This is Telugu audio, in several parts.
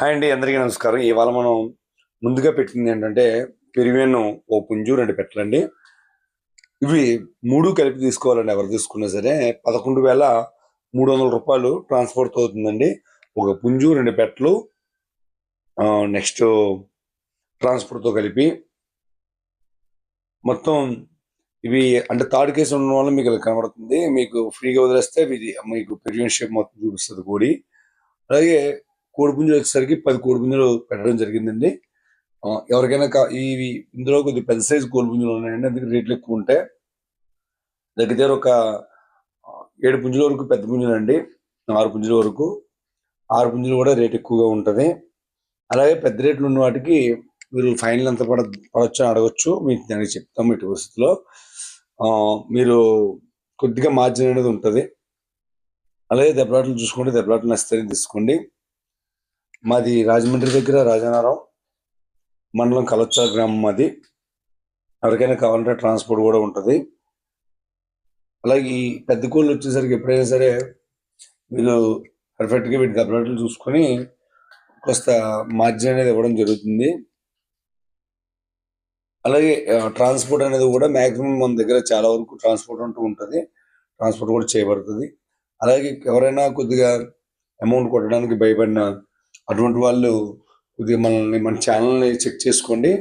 హాయ్ అండి అందరికీ నమస్కారం. ఇవాళ మనం ముందుగా పెట్టింది ఏంటంటే పెరివేను ఓ పుంజు రెండు పెట్టలండి. ఇవి మూడు కలిపి తీసుకోవాలండి ఎవరు తీసుకున్నా సరే. పదకొండు వేల మూడు వందల రూపాయలు ట్రాన్స్పోర్ట్ అవుతుందండి. ఒక పుంజు రెండు పెట్టలు నెక్స్ట్ ట్రాన్స్పోర్ట్తో కలిపి. మొత్తం ఇవి అంటే థర్డ్ కేసు ఉండడం వల్ల మీకు ఇలా కనబడుతుంది. మీకు ఫ్రీగా వదిలేస్తే ఇది మీకు పెరిగిన షేప్ మొత్తం చూపిస్తుంది కోడి. అలాగే కోడిపుంజులు వచ్చేసరికి పది కోడిపుంజులు పెట్టడం జరిగిందండి. ఎవరికైనా కా- ఇవి ఇందులో కొద్ది పెద్ద సైజు కోడి పుంజులు ఉన్నాయండి. అందుకే రేట్లు ఎక్కువ ఉంటాయి దగ్గర దగ్గర ఒక ఏడు పుంజుల వరకు పెద్ద పుంజులు అండి ఆరు పుంజుల వరకు. ఆరు పుంజులు కూడా రేట్ ఎక్కువగా ఉంటుంది. అలాగే పెద్ద రేట్లు ఉన్న వాటికి మీరు ఫైనల్ ఎంత పడ పడవచ్చు అని అడగచ్చు. మీకు దానికి చెప్తాము ఇటు పరిస్థితిలో. మీరు కొద్దిగా మార్జిన్ అనేది ఉంటుంది. అలాగే దెబ్బలాటలు చూసుకుంటే దెబ్బలాటలు నచ్చితే తీసుకోండి. మాది రాజమండ్రి దగ్గర రాజానారం మండలం కలొచ్చా గ్రామం మాది. ఎవరికైనా కావాలంటే ట్రాన్స్పోర్ట్ కూడా ఉంటుంది. అలాగే ఈ పెద్ద కోళ్ళు వచ్చేసరికి ఎప్పుడైనా సరే వీళ్ళు పర్ఫెక్ట్గా వీటి దెబ్బలాటలు చూసుకొని కొంత మార్జిన్ అనేది ఇవ్వడం జరుగుతుంది. అలాగే ట్రాన్స్పోర్ట్ అనేది కూడా మాక్సిమం మన దగ్గర చాలా వరకు ట్రాన్స్పోర్ట్ అంటూ ఉంటుంది. ట్రాన్స్పోర్ట్ కూడా చేయబడుతుంది. అలాగే ఎవరైనా కొద్దిగా అమౌంట్ కొట్టడానికి భయపడిన అటువంటి వాళ్ళు కొద్దిగా మనల్ని మన ఛానల్ని చెక్ చేసుకోండి.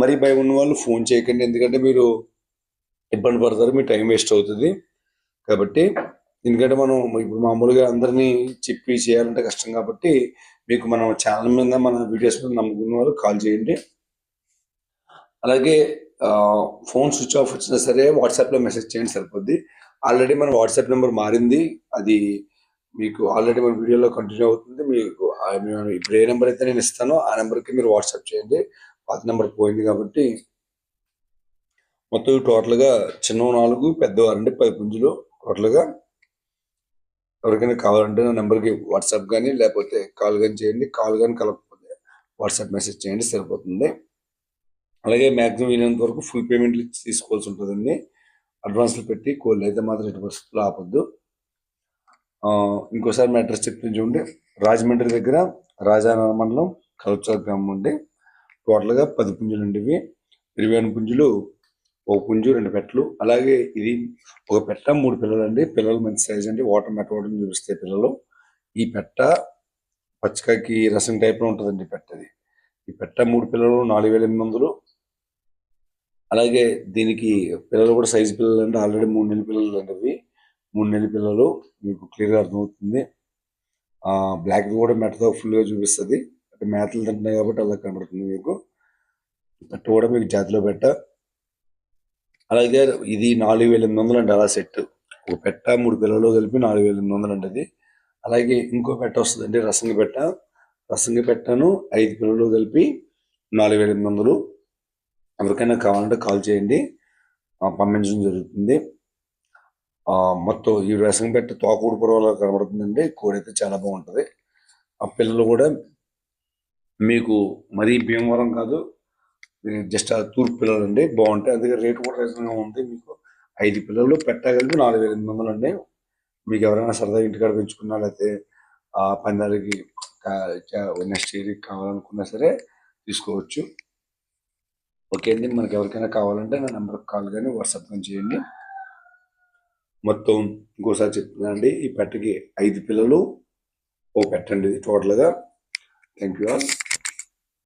మరీ భయం ఉన్న వాళ్ళు ఫోన్ చేయకండి. ఎందుకంటే మీరు ఇబ్బంది పడతారు మీ టైం వేస్ట్ అవుతుంది. కాబట్టి ఎందుకంటే మనం ఇప్పుడు మామూలుగా అందరినీ చెప్పి చేయాలంటే కష్టం కాబట్టి మీకు మనం ఛానల్ మీద మన వీడియోస్ మీద నమ్ముకున్న వాళ్ళు కాల్ చేయండి. అలాగే ఫోన్ స్విచ్ ఆఫ్ వచ్చినా సరే వాట్సాప్లో మెసేజ్ చేయండి సరిపోద్ది. ఆల్రెడీ మన వాట్సాప్ నెంబర్ మారింది. అది మీకు ఆల్రెడీ మన వీడియోలో కంటిన్యూ అవుతుంది. మీకు ఇప్పుడు ఏ నెంబర్ అయితే నేను ఇస్తానో ఆ నెంబర్కి మీరు వాట్సాప్ చేయండి. పాత నెంబర్ పోయింది కాబట్టి మొత్తం టోటల్గా చిన్న నాలుగు పెద్దవారు అంటే పది పుంజులు టోటల్గా ఎవరికైనా కావాలంటే నా నెంబర్కి వాట్సాప్ కానీ లేకపోతే కాల్ కానీ చేయండి. కాల్ కానీ కలపకపోతే వాట్సాప్ మెసేజ్ చేయండి సరిపోతుంది. అలాగే మ్యాక్సిమం వీలైనంత వరకు ఫుల్ పేమెంట్లు తీసుకోవాల్సి ఉంటుందండి. అడ్వాన్స్లు పెట్టి కోళ్ళు అయితే మాత్రం ఎటు పరిస్థితుల్లో ఆపొద్దు. ఇంకోసారి మా అడ్రస్ చెప్తుంది చూడండి. రాజమండ్రి దగ్గర రాజానగర మండలం కలచా గ్రామం ఉండి టోటల్గా పది పుంజులు ఉండేవి ఇరవై పుంజులు ఒక పుంజు రెండు పెట్టలు. అలాగే ఇది ఒక పెట్ట మూడు పిల్లలు అండి పిల్లలు మంచి సైజ్ అండి. వాటర్ మెట్టవడం చూపిస్తాయి పిల్లలు. ఈ పెట్ట పచ్చికాయకి రసం టైప్లో ఉంటుందండి పెట్టది ఈ పెట్ట మూడు పిల్లలు నాలుగు వేల ఎనిమిది వందలు. అలాగే దీనికి పిల్లలు కూడా సైజు పిల్లలు అంటే ఆల్రెడీ మూడు నెలల పిల్లలు అండి ఇవి. మూడు నెలల పిల్లలు మీకు క్లియర్గా అర్థమవుతుంది. బ్లాక్ కూడా మెట్టతో ఫుల్గా చూపిస్తుంది. అంటే మేతలు తింటున్నాయి కాబట్టి అలా కనబడుతుంది మీకు. పెట్ట కూడా మీకు జాతిలో పెట్ట. అలాగే ఇది నాలుగు వేల ఎనిమిది వందలు అండి అలా సెట్ ఒక పెట్ట మూడు పిల్లలు కలిపి నాలుగు వేల ఎనిమిది వందలు అండి అది. అలాగే ఇంకో పెట్ట వస్తుందండి రసంగి పెట్ట. రసంగి పెట్టను ఐదు పిల్లలు కలిపి నాలుగు వేల ఎనిమిది వందలు. ఎవరికైనా కావాలంటే కాల్ చేయండి. పంపించడం జరుగుతుంది. మొత్తం ఈ రసం పెట్టి తోకూడు పొరవలా కనబడుతుందండి. కోడి అయితే చాలా బాగుంటుంది. ఆ పిల్లలు కూడా మీకు మరీ భీమవరం కాదు జస్ట్ ఆ తూర్పు పిల్లలు అండి బాగుంటాయి. అందుకే రేటు కూడా రీజనల్గా ఉంది. మీకు ఐదు పిల్లలు పెట్టగలిపి నాలుగు వేల ఎనిమిది వందలు అండి మీకు ఎవరైనా సరదా ఇంటికాడ పెంచుకున్నా లేకపోతే ఆ పందాలకి నెక్స్ట్ ఇయర్కి కావాలనుకున్నా సరే తీసుకోవచ్చు. ఓకే అండి. మనకి ఎవరికైనా కావాలంటే నా నెంబర్కి కాల్ కానీ వాట్సాప్ కానీ చేయండి. మొత్తం ఇంకోసారి చెప్తున్నానండి ఈ పెట్టకి ఐదు పిల్లలు ఓ పెట్టండి టోటల్గా. Thank you all.